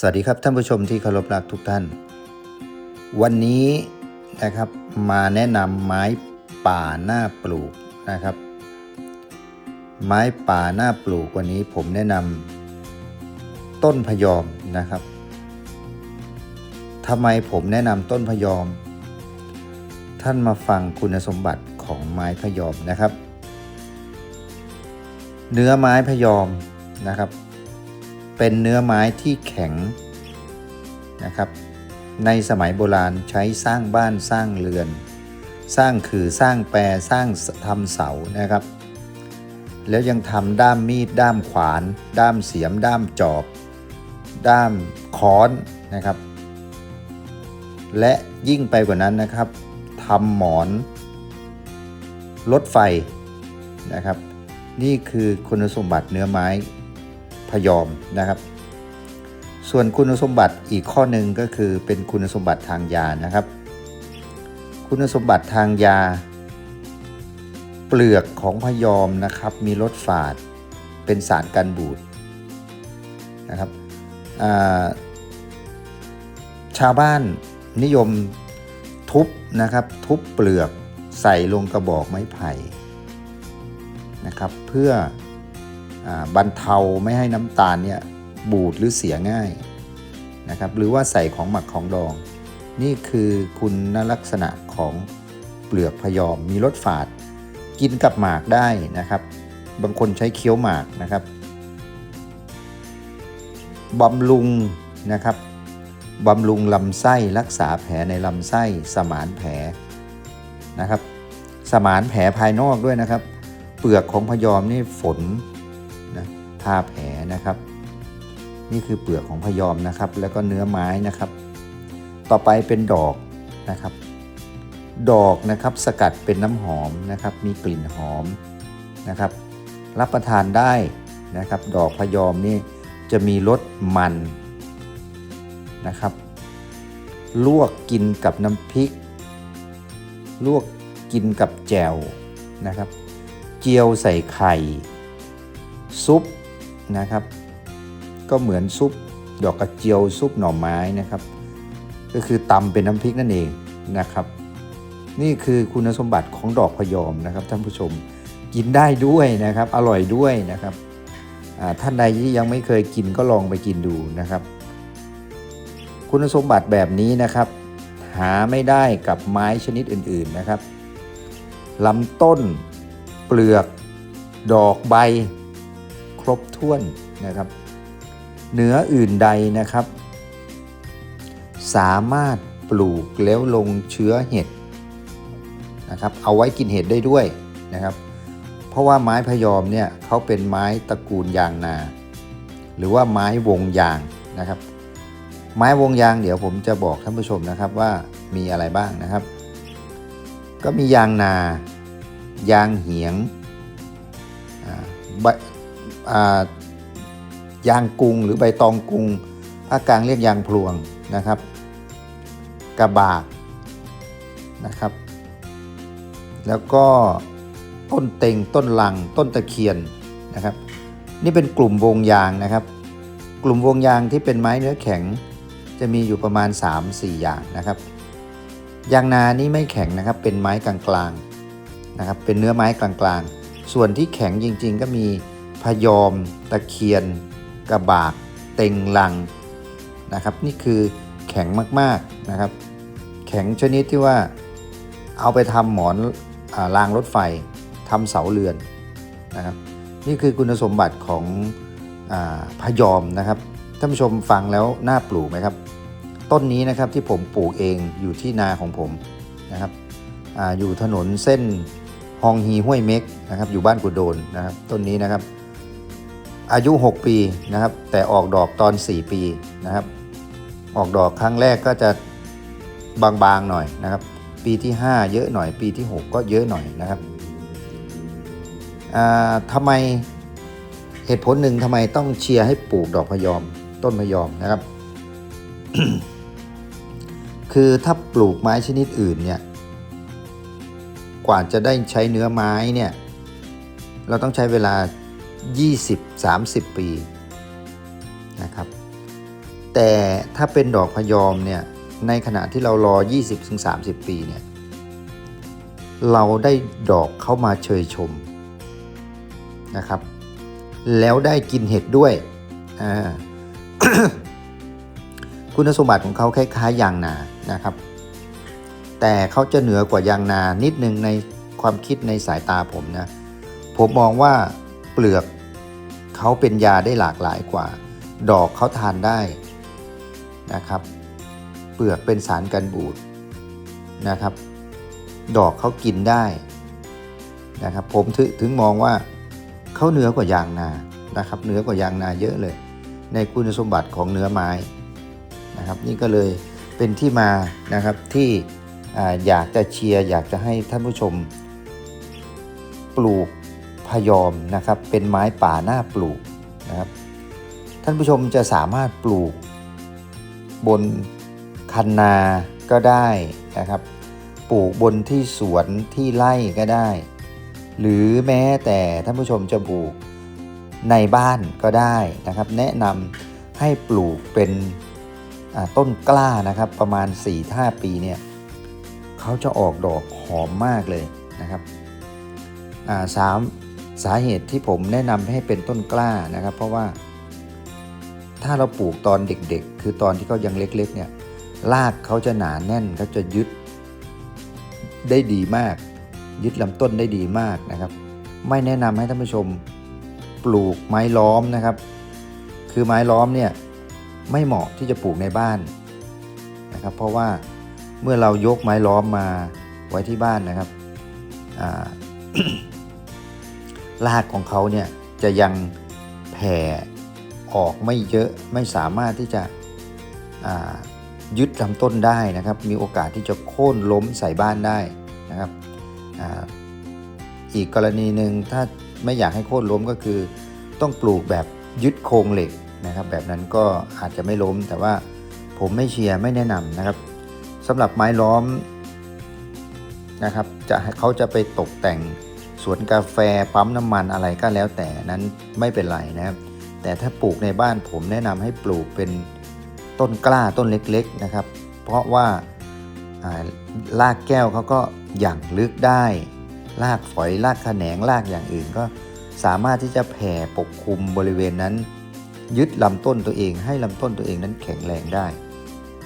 สวัสดีครับท่านผู้ชมที่เคารพรักทุกท่าน วันนี้นะครับมาแนะนำไม้ป่าหน้าปลูกนะครับ ไม้ป่าหน้าปลูกวันนี้ผมแนะนำต้นพยอมนะครับทำไมผมแนะนำต้นพยอม ท่านมาฟังคุณสมบัติของไม้พยอมนะครับ เนื้อไม้พยอมนะครับ เป็นเนื้อไม้ที่แข็งนะครับ ในสมัยโบราณใช้สร้างบ้านสร้างเรือน สร้างคือสร้างแปรสร้างทำเสานะครับ แล้วยังทำด้ามมีด ด้ามขวาน ด้ามเสียม ด้ามจอบ ด้ามค้อนนะครับ และยิ่งไปกว่านั้นนะครับทำหมอน รถไฟนะครับ นี่คือคุณสมบัติเนื้อไม้ พยอมนะครับ ส่วนคุณสมบัติอีกข้อหนึ่งก็คือเป็นคุณสมบัติทางยานะครับ คุณสมบัติทางยา เปลือกของพยอมนะครับ มีรสฝาดเป็นสารกันบูดนะครับชาวบ้านนิยมทุบนะครับ ทุบเปลือกใส่ลงกระบอกไม้ไผ่นะครับ เพื่อ บรรเทาไม่ให้น้ำตาลเนี่ยบูดหรือเสียง่ายนะครับหรือว่าใส่ของหมักของดอง นี่คือคุณลักษณะของเปลือกพยอมมีรสฝาด กินกับหมากได้นะครับ บางคนใช้เคี้ยวหมากนะครับบำรุงนะครับบำรุงลำไส้รักษาแผลในลำไส้สมานแผลนะครับ สมานแผลภายนอกด้วยนะครับ เปลือกของพยอมนี่ฝน ทาแผลนะครับ นี่คือเปลือกของพยอมนะครับ แล้วก็เนื้อไม้นะครับ ต่อไปเป็นดอกนะครับ ดอกนะครับสกัดเป็นน้ำหอมนะครับ มีกลิ่นหอมนะครับ รับประทานได้นะครับ ดอกพยอมนี่จะมีรสมันนะครับ ลวกกินกับน้ำพริก ลวกกินกับแจ่วนะครับ เจียวใส่ไข่ ซุป นะครับ ก็เหมือนซุปดอกกระเจียวซุปหน่อไม้นะครับ ก็คือตำเป็นน้ำพริกนั่นเองนะครับ นี่คือคุณสมบัติของดอกพยอมนะครับ ท่านผู้ชมกินได้ด้วยนะครับ อร่อยด้วยนะครับท่านใดที่ยังไม่เคยกินก็ลองไปกินดูนะครับ คุณสมบัติแบบนี้นะครับ หาไม่ได้กับไม้ชนิดอื่นๆนะครับลำต้น เปลือก ดอกใบ รบถ้วนนะครับ เหนืออื่นใดนะครับ สามารถปลูกแล้วลงเชื้อเห็ดนะครับ เอาไว้กินเห็ดได้ด้วยนะครับ เพราะว่าไม้พยอมเนี่ยเขาเป็นไม้ตระกูลยางนา หรือว่าไม้วงยางนะครับ ไม้วงยางเดี๋ยวผมจะบอกท่านผู้ชมนะครับว่ามีอะไรบ้างนะครับ ก็มียางนา ยางเหียง ยางกุงหรือใบตองกุงภาคกลางเรียกยางพลวงนะครับ กระบากนะครับ แล้วก็ต้นเต็งต้นลังต้นตะเคียนนะครับ นี่เป็นกลุ่มวงยางนะครับ กลุ่มวงยางที่เป็นไม้เนื้อแข็งจะมีอยู่ประมาณ 3-4 อย่างนะครับ ยางนานี่ไม่แข็งนะครับเป็นไม้กลางๆนะครับเป็นเนื้อไม้กลางๆ ส่วนที่แข็งจริง ๆ ก็มี พยอม ตะเคียน กระบาก เต็งลังนะครับ นี่คือแข็งมากๆนะครับ แข็งชนิดที่ว่าเอาไปทำหมอนรางรถไฟทำเสาเรือนนะครับ นี่คือคุณสมบัติของอพยอมนะครับท่านผู้ชมฟังแล้วน่าปลูกไหมครับ ต้นนี้นะครับที่ผมปลูกเองอยู่ที่นาของผมนะครับออยู่ถนนเส้นฮองฮีห้วยเม็กนะครับ อยู่บ้านกุโดนนะครับ ต้นนี้นะครับ อายุ 6 ปีนะครับ แต่ออกดอกตอน 4 ปีนะครับ ออกดอกครั้งแรกก็จะบางๆหน่อยนะครับ ปีที่ 5 เยอะหน่อย ปีที่ 6 ก็เยอะหน่อยนะครับทำไมเหตุผลหนึ่งทำไมต้องเชียร์ให้ปลูกดอกพยอม ต้นมะยอมนะครับ คือถ้าปลูกไม้ชนิดอื่นเนี่ยกว่าจะได้ใช้เนื้อไม้เนี่ย เราต้องใช้เวลา 20-30 ปีนะครับแต่ถ้าเป็นดอกพยอมเนี่ยในขณะที่เรารอ 20-30 ปีเนี่ยเราได้ดอกเข้ามาเชยชมนะครับ แล้วได้กินเห็ดด้วยคุณสมบัติของเขาคล้ายๆยางนานะครับ แต่เขาจะเหนือกว่ายางนานิดนึงในความคิดในสายตาผมนะ ผมมองว่าเปลือก เขาเป็นยาได้หลากหลายกว่า ดอกเขาทานได้นะครับ เปลือกเป็นสารกันบูดนะครับ ดอกเขากินได้นะครับ ผมถึงถึงมองว่าเขาเหนือกว่ายางนานะครับเหนือกว่ายางนาเยอะเลย ในคุณสมบัติของเนื้อไม้นะครับ นี่ก็เลยเป็นที่มานะครับที่อยากจะเชียร์อยากจะให้ท่านผู้ชมปลูก พยอมนะครับเป็นไม้ป่าหน้าปลูกนะครับท่านผู้ชมจะสามารถปลูก บนคันนาก็ได้นะครับ ปลูกบนที่สวนที่ไร่ก็ได้ หรือแม้แต่ท่านผู้ชมจะปลูกในบ้านก็ได้นะครับ แนะนำให้ปลูกเป็นต้นกล้านะครับประมาณ 4-5 ปีเนี่ยเขาจะออกดอกหอมมากเลยนะครับสาม สาเหตุที่ผมแนะนำให้เป็นต้นกล้านะครับ เพราะว่า ถ้าเราปลูกตอนเด็กๆ คือตอนที่เขายังเล็กๆเนี่ยรากเขาจะหนาแน่นเขาจะยึดได้ดีมาก ยึดลำต้นได้ดีมากนะครับ ไม่แนะนำให้ท่านผู้ชมปลูกไม้ล้อมนะครับ คือไม้ล้อมเนี่ยไม่เหมาะที่จะปลูกในบ้านนะครับ เพราะว่าเมื่อเรายกไม้ล้อมมาไว้ที่บ้านนะครับ รากของเขาเนี่ยจะยังแผ่ออกไม่เยอะไม่สามารถที่จะยึดลำต้นได้นะครับ มีโอกาสที่จะโค่นล้มใส่บ้านได้นะครับออีกกรณีหนึ่งถ้าไม่อยากให้โค่นล้มก็คือ ต้องปลูกแบบยึดโครงเหล็กนะครับ แบบนั้นก็อาจจะไม่ล้ม แต่ว่าผมไม่เชียร์ไม่แนะนำนะครับสำหรับไม้ล้อมนะครับจะเขาจะไปตกแต่ง วนกาแฟปั๊มน้ำมันอะไรก็แล้วแต่นั้นไม่เป็นไรนะครับ แต่ถ้าปลูกในบ้านผมแนะนำให้ปลูกเป็นต้นกล้าต้นเล็กๆนะครับ เพราะว่าอ่ารากแก้วเขาก็หยั่งลึกได้รากฝอยรากแขนงรากอย่างอื่นก็สามารถที่จะแผ่ปกคลุมบริเวณนั้น ยึดลำต้นตัวเองให้ลำต้นตัวเองนั้นแข็งแรงได้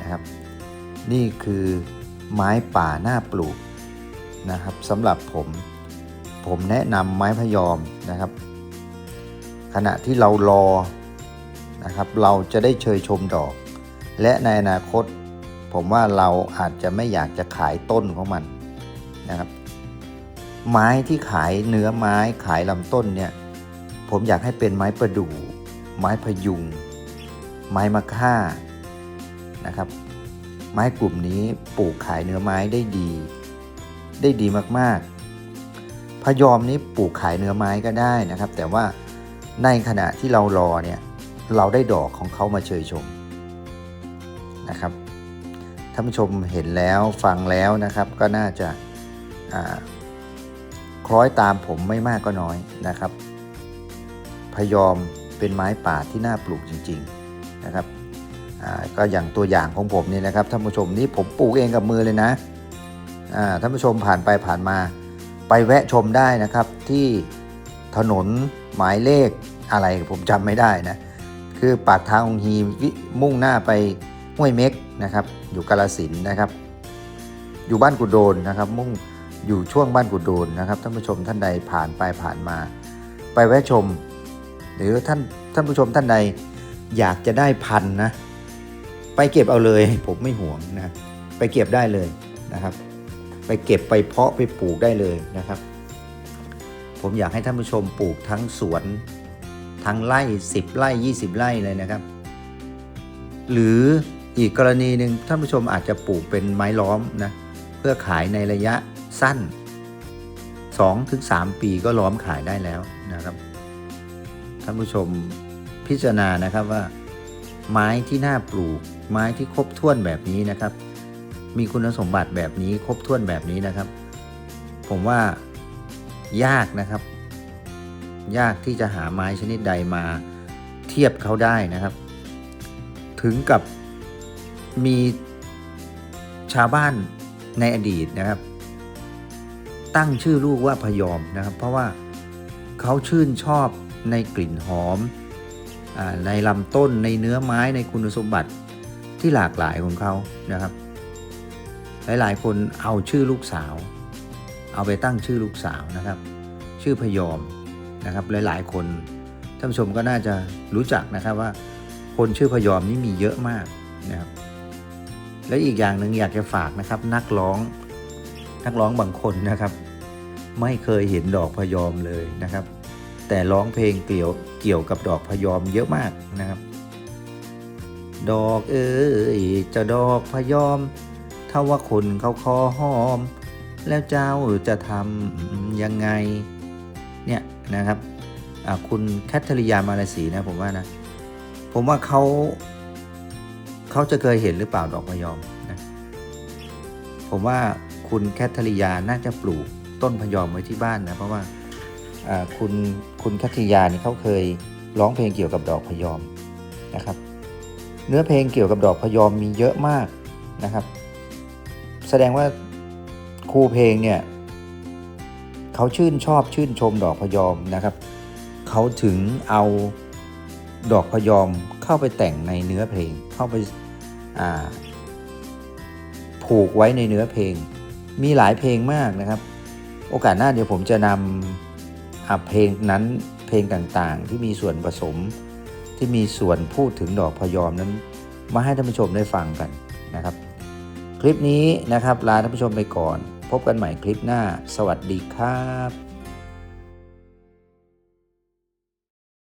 นะครับ นี่คือไม้ป่าหน้าปลูกนะครับสำหรับผม ผมแนะนำไม้พยอมนะครับ ขณะที่เรารอนะครับ เราจะได้เชยชมดอก และในอนาคต ผมว่าเราอาจจะไม่อยากจะขายต้นของมันนะครับ ไม้ที่ขายเนื้อไม้ขายลำต้นเนี่ย ผมอยากให้เป็นไม้ประดู่ ไม้พยุง ไม้มะค่านะครับ ไม้กลุ่มนี้ปลูกขายเนื้อไม้ได้ดี ได้ดีมากๆ พยอมนี้ปลูกขายเนื้อไม้ก็ได้นะครับ แต่ว่าในขณะที่เรารอเนี่ยเราได้ดอกของเขามาเชยชมนะครับท่านผู้ชมเห็นแล้วฟังแล้วนะครับก็น่าจะาคล้อยตามผมไม่มากก็น้อยนะครับ พยอมเป็นไม้ป่าที่น่าปลูกจริง ๆนะครับก็อย่างตัวอย่างของผมนี่นะครับท่านผู้ชมนี่ผมปลูกเองกับมือเลยนะท่านผู้ชมผ่านไปผ่านมา ไปแวะชมได้นะครับที่ถนนหมายเลขอะไรผมจำไม่ได้นะ คือปากทางองฮีมุ่งหน้าไปห้วยเม็กนะครับ อยู่กาลสินนะครับ อยู่บ้านกุดโดนนะครับ มุ่งอยู่ช่วงบ้านกุดโดนนะครับท่านผู้ชมท่านใดผ่านไปผ่านมา ไปแวะชม หรือท่านท่านผู้ชมท่านใดอยากจะได้พันนะ ไปเก็บเอาเลย ผมไม่ห่วงนะ ไปเก็บได้เลยนะครับ ไปเก็บไปเพาะไปปลูกได้เลยนะครับ ผมอยากให้ท่านผู้ชมปลูกทั้งสวน ทั้งไร่ 10 ไร่ 20 ไร่เลยนะครับ หรืออีกกรณีหนึ่งท่านผู้ชมอาจจะปลูกเป็นไม้ล้อมนะเพื่อขายในระยะสั้น 2-3 ปีก็ล้อมขายได้แล้วนะครับ ท่านผู้ชมพิจารณานะครับว่า ไม้ที่น่าปลูก ไม้ที่ครบถ้วนแบบนี้นะครับ มีคุณสมบัติแบบนี้ครบถ้วนแบบนี้นะครับ ผมว่ายากนะครับ ยากที่จะหาไม้ชนิดใดมาเทียบเขาได้นะครับ ถึงกับมีชาวบ้านในอดีตนะครับ ตั้งชื่อลูกว่าพยอมนะครับ เพราะว่าเขาชื่นชอบในกลิ่นหอมอในลำต้นในเนื้อไม้ในคุณสมบัติที่หลากหลายของเขานะครับ หลาย ๆ คนเอาชื่อลูกสาว เอาไปตั้งชื่อลูกสาวนะครับ ชื่อพยอมนะครับ หลาย ๆ คนท่านผู้ชมก็น่าจะรู้จักนะครับว่า คนชื่อพยอมนี่มีเยอะมากนะครับ และอีกอย่างหนึ่งอยากจะฝากนะครับ นักร้องนักร้องบางคนนะครับ ไม่เคยเห็นดอกพยอมเลยนะครับ แต่ร้องเพลงเกี่ยวเกี่ยวกับดอกพยอมเยอะมากนะครับ ดอกเอ้ยจะดอกพยอม ถ้าว่าคนเขาคอหอม แล้วเจ้าจะทำยังไง เนี่ยนะครับคุณแคทเธอรียามาลาสีนะผมว่านะ ผมว่าเขาเขาจะเคยเห็นหรือเปล่าดอกพะยอมนะผมว่าคุณแคทเธอรียาน่าจะปลูกต้นพยอมไว้ที่บ้านนะเพราะว่าคุณคุณแคทเธอรียานี่เขาเคยร้องเพลงเกี่ยวกับดอกพยอมนะครับ เนื้อเพลงเกี่ยวกับดอกพยอมมีเยอะมากนะครับ แสดงว่าครูเพลงเนี่ยเขาชื่นชอบชื่นชมดอกพยอมนะครับ เขาถึงเอาดอกพยอมเข้าไปแต่งในเนื้อเพลง เข้าไปาผูกไว้ในเนื้อเพลง มีหลายเพลงมากนะครับ โอกาสหน้าเดี๋ยวผมจะนำอ่าเพลงนั้นเพลงต่างๆ ที่มีส่วนผสมที่มีส่วนพูดถึงดอกพยอมนั้น มาให้ท่านผู้ชมได้ฟังกันนะครับ ลิปนี้นะครับลาท่านผู้ชมไปก่อน พบกันใหม่คลิปหน้า สวัสดีครับ